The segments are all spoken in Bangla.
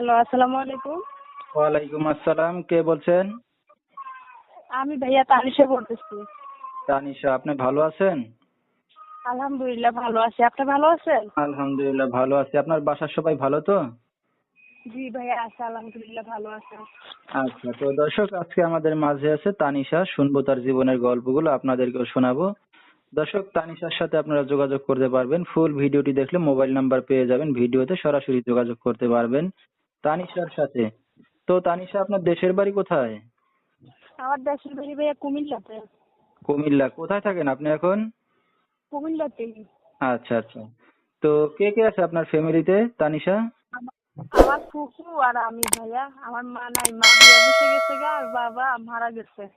হ্যালো আসসালামু আলাইকুম। ওয়ালাইকুম আসসালাম কে বলছেন? আমি ভাইয়া তানিশা বলতেছি। তানিশা আপনি ভালো আছেন? আলহামদুলিল্লাহ ভালো আছি। আপনি ভালো আছেন? আলহামদুলিল্লাহ ভালো আছি। আপনার বাসার সবাই ভালো তো? জি ভাইয়া আছে আলহামদুলিল্লাহ ভালো আছে। আচ্ছা তো দর্শক আজকে আমাদের মাঝে আছে তানিশা। শুনব তার জীবনের গল্পগুলো আপনাদেরকেও শোনাবো। দর্শক তানিশার সাথে আপনারা যোগাযোগ করতে পারবেন। ফুল ভিডিওটি দেখলে মোবাইল নাম্বার পেয়ে যাবেন। ভিডিওতে সরাসরি যোগাযোগ করতে পারবেন। তানিশার সাথে। তো তানিশা আপনার দেশের বাড়ি কোথায়? আমার দেশের বাড়ি ভাইয়া কুমিল্লাতে। কুমিল্লা। কোথায় থাকেন আপনি এখন? কুমিল্লাতেই আচ্ছা আচ্ছা। তো কে কে আছে আপনার ফ্যামিলিতে তানিশা? আমার ফুফু আর আমি ভাইয়া। আমার মা নাই মা বিয়ে বসে গেছে গা আর বাবা মারা গেছে।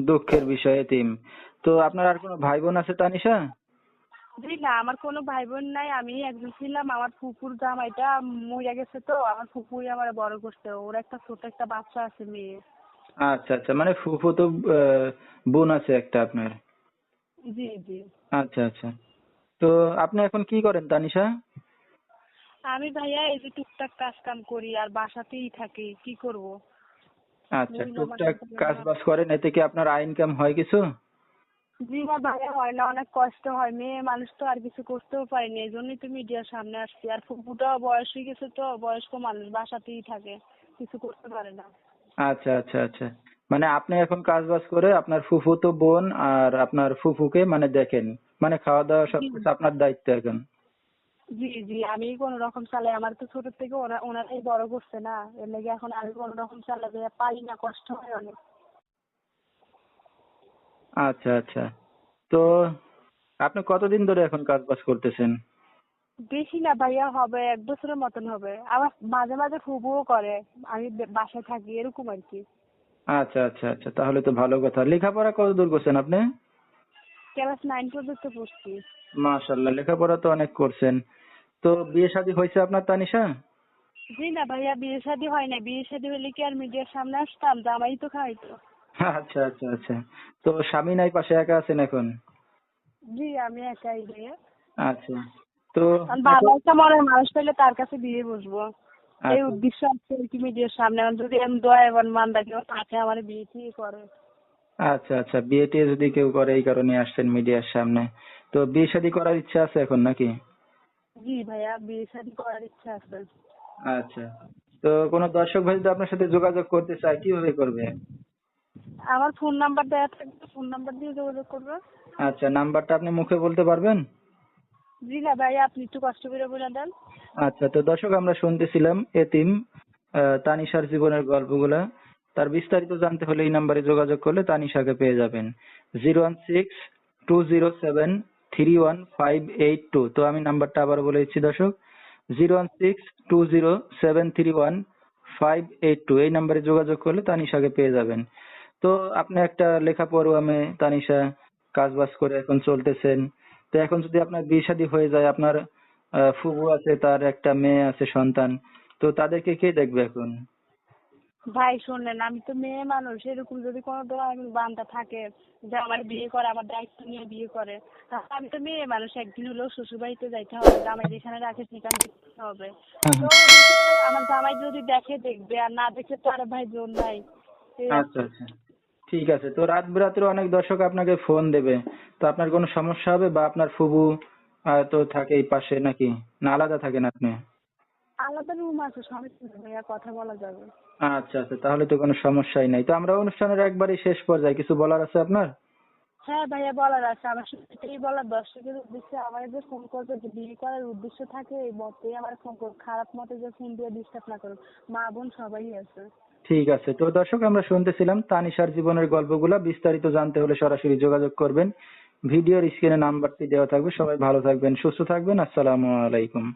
দুঃখের বিষয় এতিম। তো আপনার আর কোনো ভাই বোন আছে তানিশা? জি না আমার কোনো ভাই বোন নাই আমি একজন ছিলাম আমার ফুপুর জামাইটা মরে গেছে তো আমার ফুপুই আমার বড় করছে ওর একটা ছোট একটা বাচ্চা আছে মেয়ে আচ্ছা আচ্ছা মানে ফুফু তো বোন আছে একটা আপনার? জি জি। আচ্ছা আচ্ছা। তো আপনি এখন কি করেন তানিশা? আমি ভাইয়া এই যে টুকটাক কাজ কাম করি আর বাসাতেই থাকি কি করব? আচ্ছা টুকটাক কাজ বাজ করেন এতে কি আপনার আয় ইনকাম হয় কিছু? জি না ভাইয়া হয় না অনেক কষ্ট হয়। মেয়ে মানুষ তো আর কিছু করতেও পারিনি এই জন্যই তো মিডিয়ার সামনে আসছি। আর ফুপুটাও বয়স হয়ে গেছে তো বয়স্ক মানুষ বাসাতেই থাকে কিছু করতে পারে না। আচ্ছা আচ্ছা আচ্ছা। মানে আপনি এখন কাজ বাজ করে আপনার ফুফু তো বোন আর আপনার ফুফুকে মানে দেখেন মানে খাওয়া দাওয়া সবকিছু আপনার দায়িত্ব এখন? জি জি আমি কোন রকম চালাই আমার তো ছোট থেকে ওরা ওনারাই বড় করছে না। এর লেগে এখন আমি কোন রকম চালাতে পারি না কষ্ট হয় অনেক। আচ্ছা আচ্ছা। তো আপনি কতদিন ধরে এখন কাজ বাজ করতেছেন? বেশি না ভাইয়া হবে এক বছরের মতন হবে। আবার মাঝে মাঝে ফুবুও করে। আমি বাসায় থাকি এরকম আর কি। আচ্ছা আচ্ছা আচ্ছা তাহলে তো ভালো কথা। লেখাপড়া কত দূর করছেন আপনি? ক্লাস নাইন পর্যন্ত পড়ছি। মাশাল্লাহ লেখাপড়া তো অনেক করছেন। তো বিয়ে শাদী হয়েছে আপনার তানিশা? জি না ভাইয়া বিয়ে শাদী হয় না বিয়ে শাদী হলে কি আর মিডিয়ার সামনে আসতাম? জামাই তো খাইতো আচ্ছা আচ্ছা আচ্ছা। তো স্বামী নাই পাশে একা আছেন এখন? জি আমি একাই ভাইয়া আচ্ছা। তো বাবা একটা মনের মানুষ পেলে তার কাছে বিয়ে বসবো। এই আচ্ছা। উদ্দেশ্য আছে কি মিডিয়ার সামনে। যদি আমি দয়া এবং মান রাখি তাকে আমার বিয়ে টিয়ে করে। আচ্ছা আচ্ছা। বিয়ে টিয়ে যদি কেউ করে এই কারণে আসছেন মিডিয়ার সামনে। তো বিয়ে শাদী করার ইচ্ছা আছে এখন নাকি? জি ভাইয়া বিয়ে শাদী করার ইচ্ছা আছে। আচ্ছা। তো কোনো দর্শক ভাই যদি আপনার সাথে যোগাযোগ করতে চায় কীভাবে করবে? আমার ফোন নাম্বার দেওয়া থাকবে ফোন নাম্বার দিয়ে যোগাযোগ করবে। আচ্ছা নাম্বারটা আপনি মুখে বলতে পারবেন? জি না ভাইয়া আপনি একটু কষ্ট করে বলে দেন। আচ্ছা তো দর্শক আমরা শুনতেছিলাম এতিম তানিশার জীবনের গল্পগুলা। তার বিস্তারিত জানতে হলে এই নাম্বারে যোগাযোগ করলে তানিশাকে পেয়ে যাবেন। Zero one six two zero seven three one five eight two. তো আমি নাম্বারটা আবার বলে দিচ্ছি দর্শক। Zero one six two zero seven three one five eight two. এই নাম্বারে যোগাযোগ করলে তানিশাকে পেয়ে যাবেন। তো আপনি একটা লেখাপড়ুয়া মেয়ে তানিশা কাজ বাজ করে এখন চলতেছেন। তো এখন যদি আপনার বিয়ে শাদী হয়ে যায় আপনার আহ, ফুফু আছে তার একটা মেয়ে আছে সন্তান তো তাদেরকে কে দেখবে এখন? ভাই শোনেন আমি তো মেয়ে মানুষ এরকম যদি কোনো বান্ধা থাকে যে আমার বিয়ে করে আমার দায়িত্ব নিয়ে বিয়ে করে তাহলে আমি তো মেয়ে মানুষ একদিন হলেও শ্বশুর বাড়িতে যাইতে হবে জামাই যেখানে রাখে সেখানে যেতে হবে। তো আমার জামাই যদি দেখে দেখবে আর না দেখে তো আর ভাই জোর নাই। আচ্ছা আচ্ছা। ঠিক আছে। তো রাত বিরাত্রে অনেক দর্শক আপনাকে ফোন দেবে। তো আপনার কোনো সমস্যা হবে বা আপনার ফুবু তো থাকে এই পাশে নাকি? না আলাদা থাকেন আপনি? আলাদা রুম আছে সমস্যা নেই কথা বলা যাবে। আচ্ছা আচ্ছা তাহলে তো কোনো সমস্যাই নাই। তো আমরা অনুষ্ঠানের একবারই শেষ পর্যায়ে কিছু বলার আছে আপনার? হ্যাঁ ভাইয়া বলার আছে। আমার এটাই বলার দর্শকের উদ্দেশ্যে আমার যে ফোন করবে যে বিয়ে করার উদ্দেশ্য থাকে এই মতে আমার ফোন খারাপ মতে যে ফোন দিয়ে ডিস্টার্ব না করো মা বোন সবাই আছে। ঠিক আছে। তো দর্শক, আমরা শুনতেছিলাম তানিশার জীবনের গল্পগুলো। বিস্তারিত জানতে হলে সরাসরি যোগাযোগ করবেন। ভিডিওর স্ক্রিনে নাম্বারটি দেওয়া থাকবে। সবাই ভালো থাকবেন, সুস্থ থাকবেন। আসসালামু আলাইকুম।